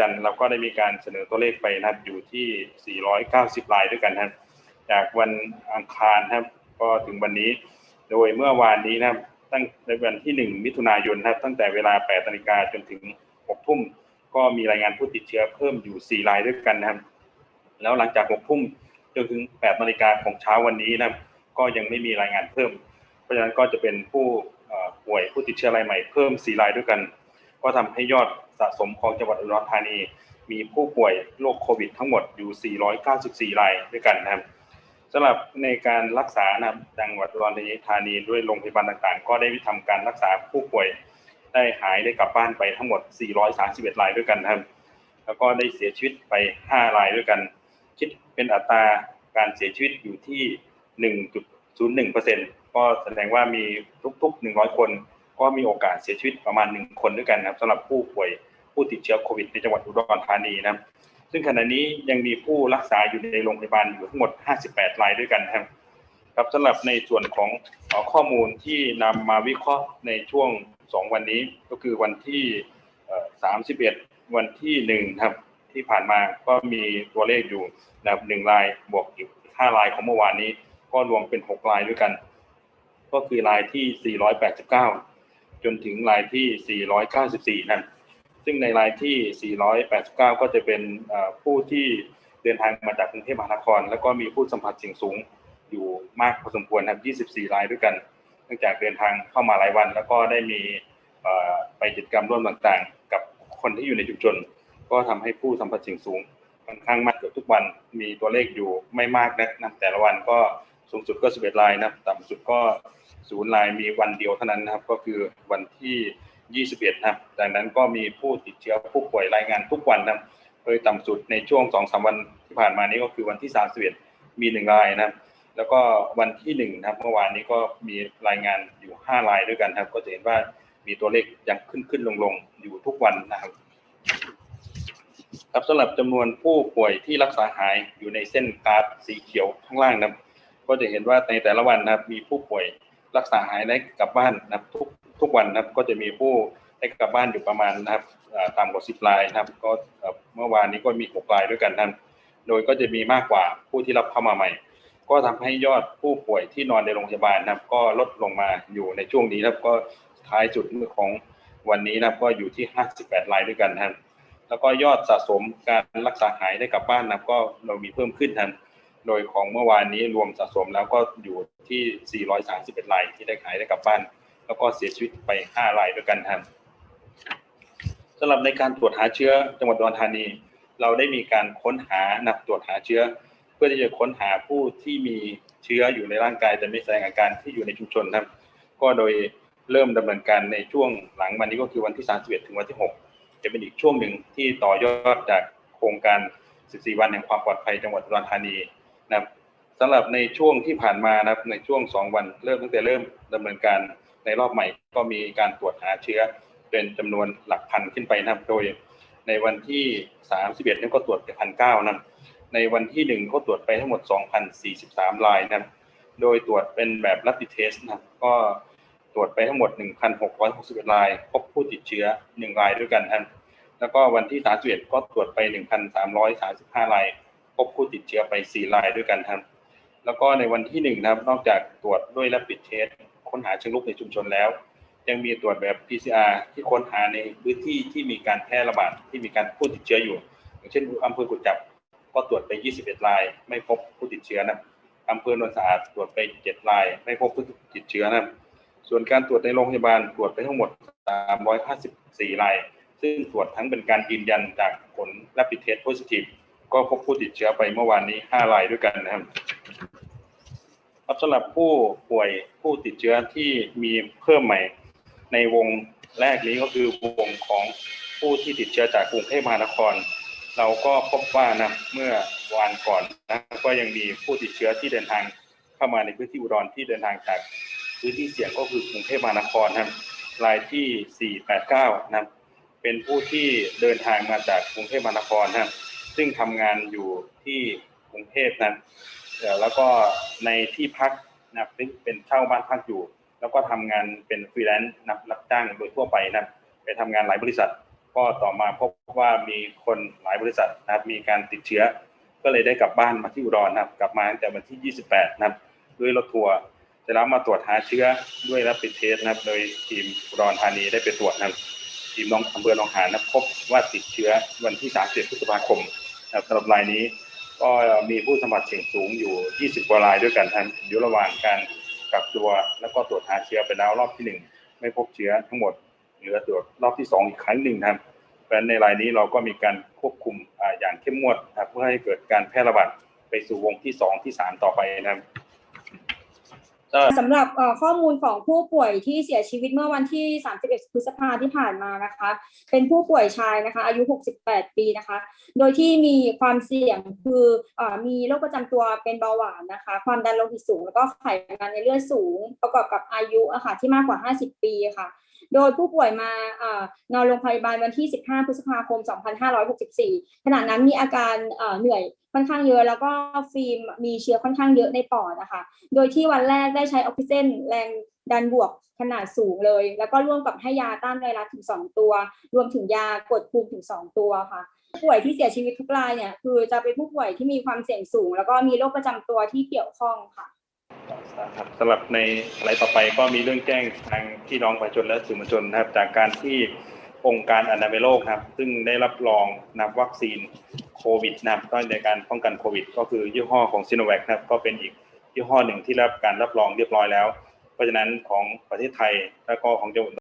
จันทร์เราก็ได้มีการเสนอตัวเลขไปนะครับอยู่ที่ 490 รายด้วยกันนะครับจากวันอังคารครับก็ถึงวันนี้ โดยเมื่อวานนี้นะครับตั้งในวันที่ 1 มิถุนายนนะครับตั้งแต่เวลา8นาฬิกาจนถึง 6 ทุ่ม ก็มีรายงานผู้ติดเชื้อเพิ่มอยู่ 4 รายด้วยกันนะครับ แล้วหลังจาก 6 ทุ่มจนถึง 8นาฬิกาของเช้าวันนี้นะครับ ก็ยังไม่มีรายงานเพิ่ม เพราะฉะนั้นก็จะเป็นผู้ป่วยผู้ติดเชื้อรายใหม่เพิ่ม 4 รายด้วยกัน ก็ทำให้ยอดสะสมของจังหวัดอุดรธานี มีผู้ป่วยโรคโควิดทั้งหมดอยู่ 494 รายด้วยกันนะครับสำหรับในการรักษานะครับจังหวัดอุดรธานีด้วยโรงพยาบาลต่างๆ ก็ได้ทำการรักษาผู้ป่วยได้หายได้กลับบ้านไปทั้งหมด 431 รายด้วยกันนะครับ แล้วก็ได้เสียชีวิตไป 5 รายด้วยกัน คิดเป็นอัตราการเสียชีวิตอยู่ที่ 1.01%ก็แสดงว่ามีทุกๆ 100 คน ก็มีโอกาสเสียชีวิตประมาณ1คนด้วยกันนะครับสำหรับผู้ป่วยผู้ติดเชื้อโควิดในจังหวัดอุดรธานีนะครับ ซึ่งขณะนี้ยังมีผู้รักษาอยู่ในโรงพยาบาลอยู่ทั้งหมด 58 รายด้วยกันครับครับสำหรับในส่วนของข้อมูลที่นำมาวิเคราะห์ในช่วง 2 วันนี้ก็คือวันที่เอ่อ31 วันที่ 1 ครับที่ผ่านมาก็มีตัวเลขอยู่นะครับ1รายบวกอีก5รายของเมื่อวานนี้ ก็รวมเป็น 6 รายด้วยกัน ก็คือรายที่ 489 จนถึงรายที่ 494 นั่น ซึ่งในรายที่ 489 ก็จะเป็นผู้ที่เดินทางมาจากกรุงเทพมหานคร แล้วก็มีผู้สัมผัสเสี่ยงสูงอยู่มากพอสมควรครับ 24 รายด้วยกัน เนื่องจากเดินทางเข้ามาหลายวัน แล้วก็ได้มีไปกิจกรรมร่วมต่างๆ กับคนที่อยู่ในชุมชน ก็ทำให้ผู้สัมผัสเสี่ยงสูงค่อนข้างมากเกือบทุกวัน มีตัวเลขอยู่ไม่มากนักนะแต่ละวันก็สูงสุดก็ 11 รายนะ ต่ำสุดก็ ศูนย์รายมีวันเดียวเท่านั้นนะครับ ก็คือวันที่ 21นะครับจากนั้นก็มีผู้ติดเชื้อผู้ป่วยรายงานทุกวันนะครับโดยต่ำสุดในช่วง2-3วันที่ผ่านมานี้ก็คือวันที่ 31 มี 1 รายนะครับ แล้วก็วันที่1นะครับเมื่อวานนี้ก็มีรายงานอยู่ 5 รายด้วยกันครับ ก็จะเห็นว่ามีตัวเลขยังขึ้นขึ้นลงลงอยู่ทุกวันนะครับ ครับสำหรับจำนวนผู้ป่วยที่รักษาหายอยู่ในเส้นกราฟสีเขียวข้างล่างนะครับ ก็จะเห็นว่าในแต่ละวันนะครับ มีผู้ป่วย รักษาหายได้กลับบ้านนะครับทุกทุกวันนะครับก็จะมีผู้ได้กลับบ้านอยู่ประมาณนะครับต่ำกว่า10รายนะครับ ก็เมื่อวานนี้ก็มี6รายด้วยกันนะครับโดยก็จะมีมากกว่าผู้ที่รับเข้ามาใหม่ ก็ทำให้ยอดผู้ป่วยที่นอนในโรงพยาบาลนะครับ ก็ลดลงมาอยู่ในช่วงนี้นะครับก็ท้ายสุดของวันนี้นะครับก็อยู่ที่ 58 รายด้วยกันนะครับแล้วก็ยอดสะสมการรักษาหายได้กลับบ้านนะครับก็เรามีเพิ่มขึ้นทัน โดยของเมื่อวานนี้รวมสะสมแล้วก็อยู่ที่ 431รายที่ได้หายได้กลับบ้าน แล้วก็เสียชีวิตไป 5 รายด้วยกันครับสำหรับในการตรวจหาเชื้อจังหวัดอุดรธานี เราได้มีการค้นหานับตรวจหาเชื้อ เพื่อที่จะค้นหาผู้ที่มีเชื้ออยู่ในร่างกายแต่ไม่แสดงอาการที่อยู่ในชุมชนครับ ก็โดยเริ่มดำเนินการในช่วงหลังวันนี้ก็คือวันที่ 31 ถึงวันที่ 6 จะเป็นอีกช่วงหนึ่งที่ต่อยอดจากโครงการ 14 วันแห่งความปลอดภัยจังหวัดอุดรธานี นะครับสำหรับในช่วงที่ผ่านมานะครับในช่วง 2 วันเริ่มตั้งแต่เริ่มดำเนินการในรอบใหม่ ก็มีการตรวจหาเชื้อเป็นจำนวนหลักพันขึ้นไปนะครับ โดยในวันที่ 31นี่ก็ตรวจไปพันเก้านะในวันที่ 1 ก็ตรวจไปทั้งหมด 2,043 รายนะครับโดยตรวจเป็นแบบ rapid test นะครับก็ตรวจไปทั้งหมด 1,661 ราย พบผู้ติดเชื้อ 1 รายด้วยกันครับแล้วก็วันที่ 31 ก็ตรวจไป 1,335 รายพ บผู้ติดเชื้อไป 4 รายด้วยกันครับ แล้วก็ในวันที่ 1 นะครับ นอกจากตรวจด้วย rapid test ค้นหาเชิงรุกในชุมชนแล้ว ยังมีตรวจแบบ PCR ที่ค้นหาในพื้นที่ที่มีการแพร่ระบาดที่มีการผู้ติดเชื้ออยู่ อย่างเช่นอำเภอกุจจับก็ตรวจไป 21 ราย ไม่พบผู้ติดเชื้อนะอำเภอโนนสะอาดตรวจไป 7 ราย ไม่พบผู้ติดเชื้อนะส่วนการตรวจในโรงพยาบาลตรวจไปทั้งหมด 354 ราย ซึ่งตรวจทั้งเป็นการยืนยันจากผล rapid test positive ก็พบผู้ติดเชื้อไปเมื่อวานนี้5รายด้วยกันนะครับครับสำหรับผู้ป่วยผู้ติดเชื้อที่มีเพิ่มใหม่ในวงแรกนี้ก็คือวงของผู้ที่ติดเชื้อจากกรุงเทพมหานคร เราก็พบว่านะเมื่อวานก่อนนะก็ยังมีผู้ติดเชื้อที่เดินทางเข้ามาในพื้นที่อุดรที่เดินทางจากพื้นที่เสี่ยงก็คือกรุงเทพมหานครนะครับรายที่ 489 นะเป็นผู้ที่เดินทางมาจากกรุงเทพมหานครนะครับ ซึ่งทำงานอยู่ที่กรุงเทพนั้นแล้วก็ในที่พักนะครับซึ่งเป็นเช่าบ้านพักอยู่ แล้วก็ทำงานเป็นฟรีแลนซ์รับรับจ้างโดยทั่วไปนะไปทำงานหลายบริษัท ก็ต่อมาพบว่ามีคนหลายบริษัทนะครับมีการติดเชื้อ ก็เลยได้กลับบ้านมาที่อุดรนะครับกลับมาตั้งแต่วันที่ 28 นะครับ ด้วยรถทัวร์เสร็จแล้วมาตรวจหาเชื้อด้วยรับปิดเทสนะครับ โดยทีมอุดรธานีได้ไปตรวจนะครับ ทีมน้องอำเภอหนองหานพบว่าติดเชื้อวันที่ 30 พฤษภาคมนะสำหรับรายนี้ก็มีผู้สมผัสเสี่ยงสูงอยู่ 20 กว่ารายด้วยกันทันอยู่ระหว่างการกักตัว แล้วก็ตรวจหาเชื้อไปแล้วรอบที่หนึ่งไม่พบเชื้อทั้งหมดเหลือตรวจรอบที่สองอีกครั้งหนึ่งนะครับเพราะฉะนั้นในรายนี้เราก็มีการควบคุมอย่างเข้มงวดนะครับเพื่อให้เกิดการแพร่ระบาดไปสู่วงที่สองที่สามต่อไปนะครับ สำหรับข้อมูลของผู้ป่วยที่เสียชีวิตเมื่อวันที่ 31 พฤษภาที่ผ่านมานะคะ เป็นผู้ป่วยชายนะคะ อายุ 68 ปีนะคะ โดยที่มีความเสี่ยงคือออมีโรคประจำตัวเป็นเบาหวานนะคะ ความดันโลหิตสูง แล้วก็ไขมันในเลือดสูง ประกอบกับอายุอะค่ะที่มากกว่า 50 ปีค่ะ โดยผู้ป่วยมาอนอนโรงพยาบาลวันที่ 15 พฤษภาคม 2564 ขณะนั้นมีอาการเหนื่อยค่อนข้างเยอะแล้วก็ฟิล์มมีเชื้อค่อนข้างเยอะในปอดนะคะ โดยที่วันแรกได้ใช้ออกซิเจนแรงดันบวกขนาดสูงเลย แล้วก็ร่วมกับให้ยาต้านไวรัสถึง 2 ตัว รวมถึงยากดภูมิถึง 2 ตัวค่ะผู้ป่วยที่เสียชีวิตทุกรายเนี่ยคือจะเป็นผู้ป่วยที่มีความเสี่ยงสูง แล้วก็มีโรคประจำตัวที่เกี่ยวข้องค่ะ ครับสำหรับในอะไรต่อไปก็มีเรื่องแจ้งทางพี่น้องประชาชนและสื่อมวลชนนะครับ จากการที่องค์การอนามัยโลกครับ ซึ่งได้รับรองนับวัคซีนโควิดนะครับก็ในการป้องกันโควิด ก็คือยี่ห้อของซิโนแวคนะครับก็เป็นอีกยี่ห้อหนึ่งที่รับการรับรองเรียบร้อยแล้ว เพราะฉะนั้นของประเทศไทยและก็ของจังหวัด